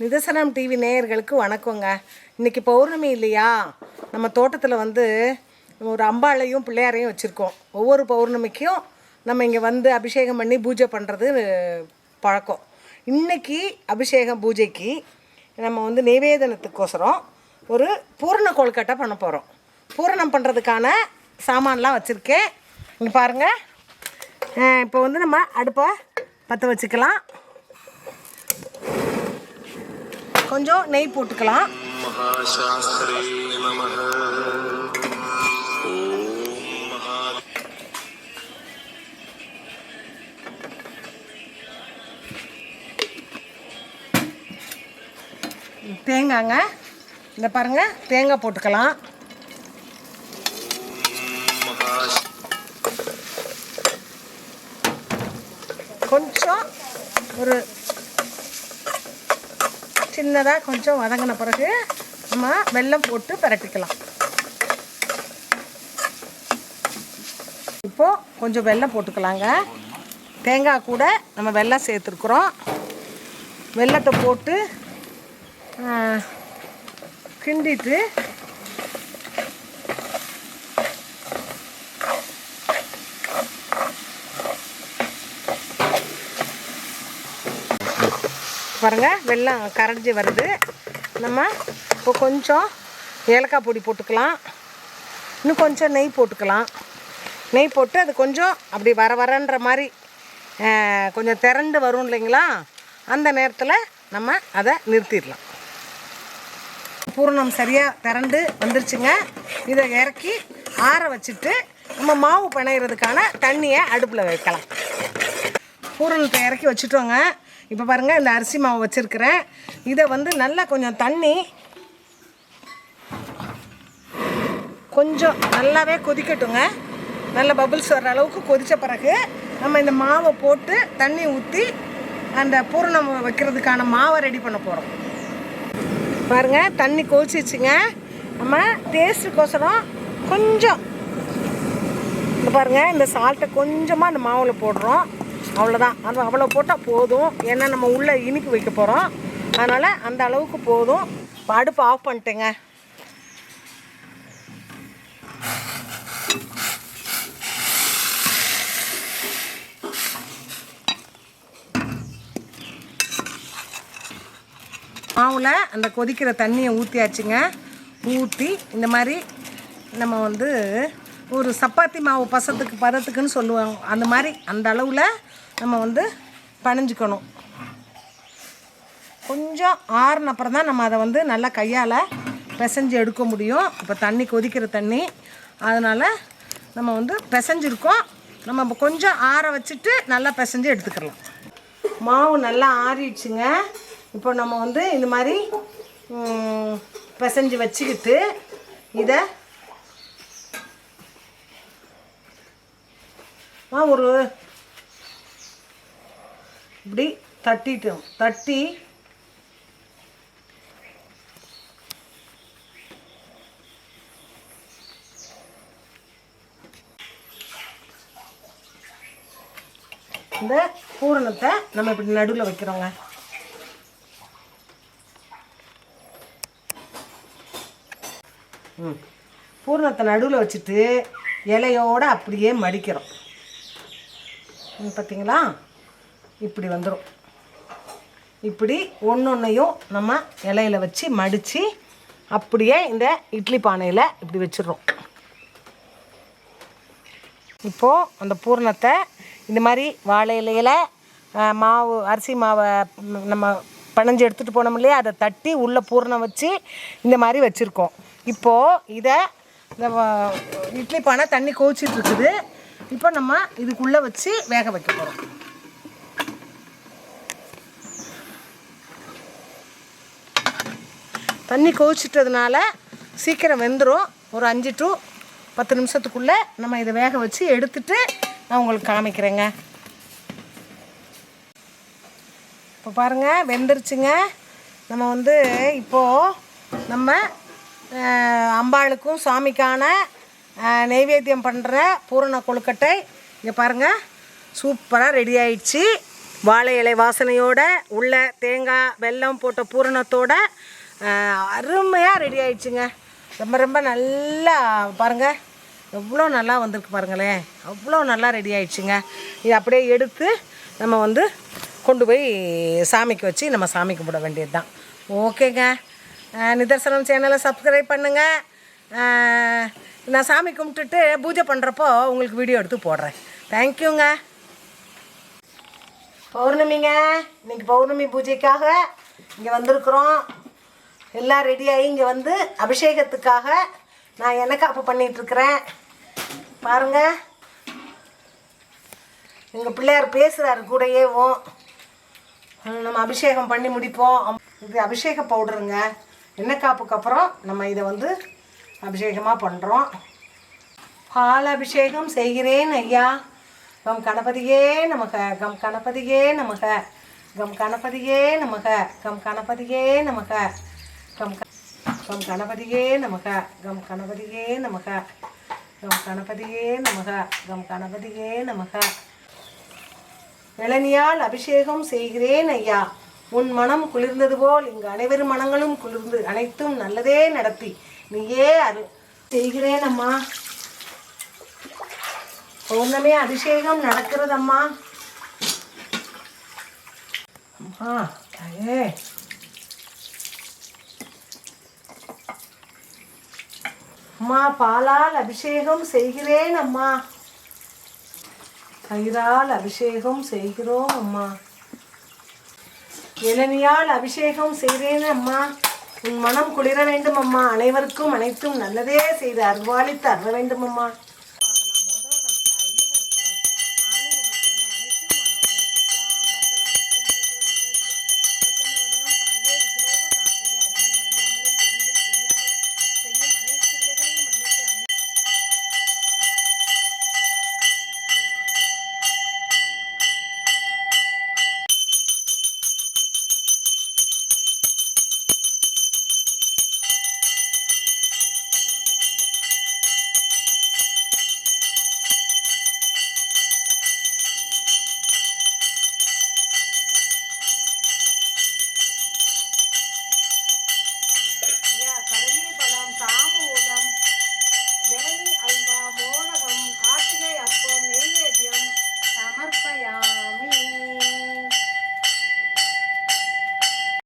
நிதர்சனம் டிவி நேயர்களுக்கு வணக்கங்க. இன்னைக்கு பௌர்ணமி இல்லையா? நம்ம தோட்டத்தில் வந்து ஒரு அம்பாளையும் பிள்ளையாரையும் வச்சுருக்கோம். ஒவ்வொரு பௌர்ணமிக்கும் நம்ம இங்கே வந்து அபிஷேகம் பண்ணி பூஜை பண்ணுறது பழக்கம். இன்றைக்கி அபிஷேகம் பூஜைக்கு நம்ம வந்து நிவேதனத்துக்கோசரம் ஒரு பூரண கொழுக்கட்டை பண்ண போகிறோம் பூரணம் பண்ணுறதுக்கான சாமான்லாம் வச்சுருக்கேன். இங்கே பாருங்கள் இப்போ வந்து நம்ம அடுப்பை பற்ற வச்சுக்கலாம். கொஞ்சம் நெய் போட்டுக்கலாம். தேங்காங்க. இந்த பாருங்கள் தேங்காய் போட்டுக்கலாம். கொஞ்சம் ஒரு சின்னதாக கொஞ்சம் வதங்கின பிறகு நம்ம வெல்லம் போட்டு பரட்டிக்கலாம். இப்போது கொஞ்சம் வெல்லம் போட்டுக்கலாங்க. தேங்காய் கூட நம்ம வெல்லம் சேர்த்துருக்குறோம். வெல்லத்தை போட்டு கிண்டிட்டு பாருங்கள் வெள்ளம் கரைஞ்சி வருது. நம்ம இப்போ கொஞ்சம் ஏலக்காய் பொடி போட்டுக்கலாம். இன்னும் கொஞ்சம் நெய் போட்டுக்கலாம். நெய் போட்டு அது கொஞ்சம் அப்படி வர வரன்ற மாதிரி கொஞ்சம் திரண்டு வரும் இல்லைங்களா? அந்த நேரத்தில் நம்ம அதை நிறுத்திடலாம். பூரணம் சரியாக திரண்டு வந்துருச்சுங்க. இதை இறக்கி ஆற வச்சுட்டு நம்ம மாவு பிணையிறதுக்கான தண்ணியை அடுப்பில் வைக்கலாம். பூரணத்தை இறக்கி வச்சுட்டோங்க. இப்போ பாருங்கள் இந்த அரிசி மாவு வச்சுருக்கிறேன். இதை வந்து நல்லா கொஞ்சம் தண்ணி கொஞ்சம் நல்லாவே கொதிக்கட்டுங்க. நல்ல பபிள்ஸ் வர்ற அளவுக்கு கொதித்த பிறகு நம்ம இந்த மாவை போட்டு தண்ணி ஊற்றி அந்த பூரணம் வைக்கிறதுக்கான மாவை ரெடி பண்ண போகிறோம் பாருங்கள் தண்ணி கொதிச்சிச்சுங்க. நம்ம டேஸ்ட்டுக்கோசரம் கொஞ்சம் இந்த பாருங்க இந்த சால்ட்டை கொஞ்சமாக அந்த மாவில் போடுறோம். அவ்வளோதான் அது அவ்வளோ போட்டால் போதும். ஏன்னா நம்ம உள்ளே இனிப்பு வைக்க போகிறோம் அதனால் அந்த அளவுக்கு போதும். அடுப்பு ஆஃப் பண்ணிட்டேங்க. மாவில் அந்த கொதிக்கிற தண்ணியை ஊற்றியாச்சுங்க ஊற்றி இந்த மாதிரி நம்ம வந்து ஒரு சப்பாத்தி மாவு பசத்துக்கு பதத்துக்குன்னு சொல்லுவாங்க. அந்த மாதிரி அந்த அளவில் நம்ம வந்து பணிஞ்சுக்கணும். கொஞ்சம் ஆறுன அப்புறம் தான் நம்ம அதை வந்து நல்லா கையால் பிசைஞ்சு எடுக்க முடியும். இப்போ தண்ணி கொதிக்கிற தண்ணி. அதனால் நம்ம வந்து பிசைஞ்சிருக்கோம். நம்ம இப்போ கொஞ்சம் ஆற வச்சுட்டு நல்லா பிசைஞ்சு எடுத்துக்கலாம். மாவு நல்லா ஆறிடுச்சுங்க. இப்போ நம்ம வந்து இந்த மாதிரி பிசைஞ்சு வச்சுக்கிட்டு இதை ஒரு இப்படி தட்டிட்டோம் தட்டி. இந்த பூரணத்தை நம்ம இப்படி நடுவில் வைக்கிறோங்க. ம். பூரணத்தை நடுவில் வச்சுட்டு இலையோடு அப்படியே மடிக்கிறோம். பார்த்தீங்களா? இப்படி வந்துடும் இப்படி ஒன்று ஒன்றையும் நம்ம இலையில வச்சு மடித்து அப்படியே இந்த இட்லி பானையில் இப்படி வச்சிடுறோம். இப்போது அந்த பூரணத்தை இந்த மாதிரி வாழை இலையில மாவு அரிசி மாவை நம்ம பிணைஞ்சு எடுத்துகிட்டு போனோம் இல்லையா? அதை தட்டி உள்ளே பூரணம் வச்சு இந்த மாதிரி வச்சுருக்கோம். இப்போது இதை இந்த இட்லி பானை தண்ணி குதிச்சிட்டுருக்குது இப்போ நம்ம இதுக்குள்ளே வச்சு வேக வைக்க போகிறோம் தண்ணி கொதிச்சிட்டதுனால சீக்கிரம் வெந்துடும் ஒரு அஞ்சு டு பத்து நிமிஷத்துக்குள்ளே நம்ம இதை வேக வச்சு எடுத்துட்டு நான் உங்களுக்கு காமிக்கிறேங்க. இப்போ பாருங்கள் வெந்துருச்சுங்க. நம்ம வந்து இப்போது நம்ம அம்பாளுக்கும் சாமிக்கான நெய்வேத்தியம் பண்ணுற பூரண கொழுக்கட்டை. இங்கே பாருங்கள் சூப்பராக ரெடி ஆயிடுச்சு. வாழை இலை வாசனையோட உள்ள தேங்காய் வெல்லம் போட்ட பூரணத்தோட அருமையாக ரெடி ஆயிடுச்சுங்க. ரொம்ப ரொம்ப நல்லா பாருங்கள் எவ்வளோ நல்லா வந்திருக்கு பாருங்களேன் அவ்வளோ நல்லா ரெடி ஆயிடுச்சுங்க. இது அப்படியே எடுத்து நம்ம வந்து கொண்டு போய் சாமிக்கு வச்சு நம்ம சாமி கும்பிட வேண்டியது தான் ஓகேங்க நிதர்சனம் சேனலை சப்ஸ்கிரைப் பண்ணுங்கள் நான் சாமி கும்பிட்டுட்டு பூஜை பண்ணுறப்போ உங்களுக்கு வீடியோ எடுத்து போடுறேன். தேங்க்யூங்க பௌர்ணமிங்க. இன்னைக்கு பௌர்ணமி பூஜைக்காக இங்கே வந்திருக்கிறோம். எல்லாம் ரெடியாகி இங்கே வந்து அபிஷேகத்துக்காக நான் எண்ணெய் பண்ணிகிட்ருக்கிறேன் பாருங்கள் எங்கள் பிள்ளையார் பேசுகிறாரு கூடையேவும் நம்ம அபிஷேகம் பண்ணி முடிப்போம். இது அபிஷேக பவுடருங்க. எண்ணெய் காப்புக்கு அப்புறம் நம்ம இதை வந்து அபிஷேகமாக பண்ணுறோம் பால் அபிஷேகம் செய்கிறேன் ஐயா. கம் கணபதியே நமக கம் கணபதியே நமக. கம் கணபதியே நமக கம் கணபதியே நமக. கம் கம் கணபதியே நமக கம் கணபதியே நமக. கம் கணபதியே நமக கம் கணபதியே நமக. இளநியால் அபிஷேகம் செய்கிறேன் ஐயா. உன் மனம் குளிர்ந்தது போல் இங்கு அனைவரும் மனங்களும் குளிர்ந்து அனைத்தும் நல்லதே நடத்தி. நீயே அரு செய்கிறேனம்மா. பௌர்ணமி அபிஷேகம் நடக்கிறதம்மா. அம்மா தாயே. அம்மா பாலால் அபிஷேகம் செய்கிறேன் அம்மா தயிரால் அபிஷேகம் செய்கிறோம் அம்மா. இளநியால் அபிஷேகம் செய்கிறேன் அம்மா உன் மனம் குளிர வேண்டும் அம்மா அனைவருக்கும் அனைத்தும் நல்லதே செய்து அருள்வாளித்து அருள வேண்டும் அம்மா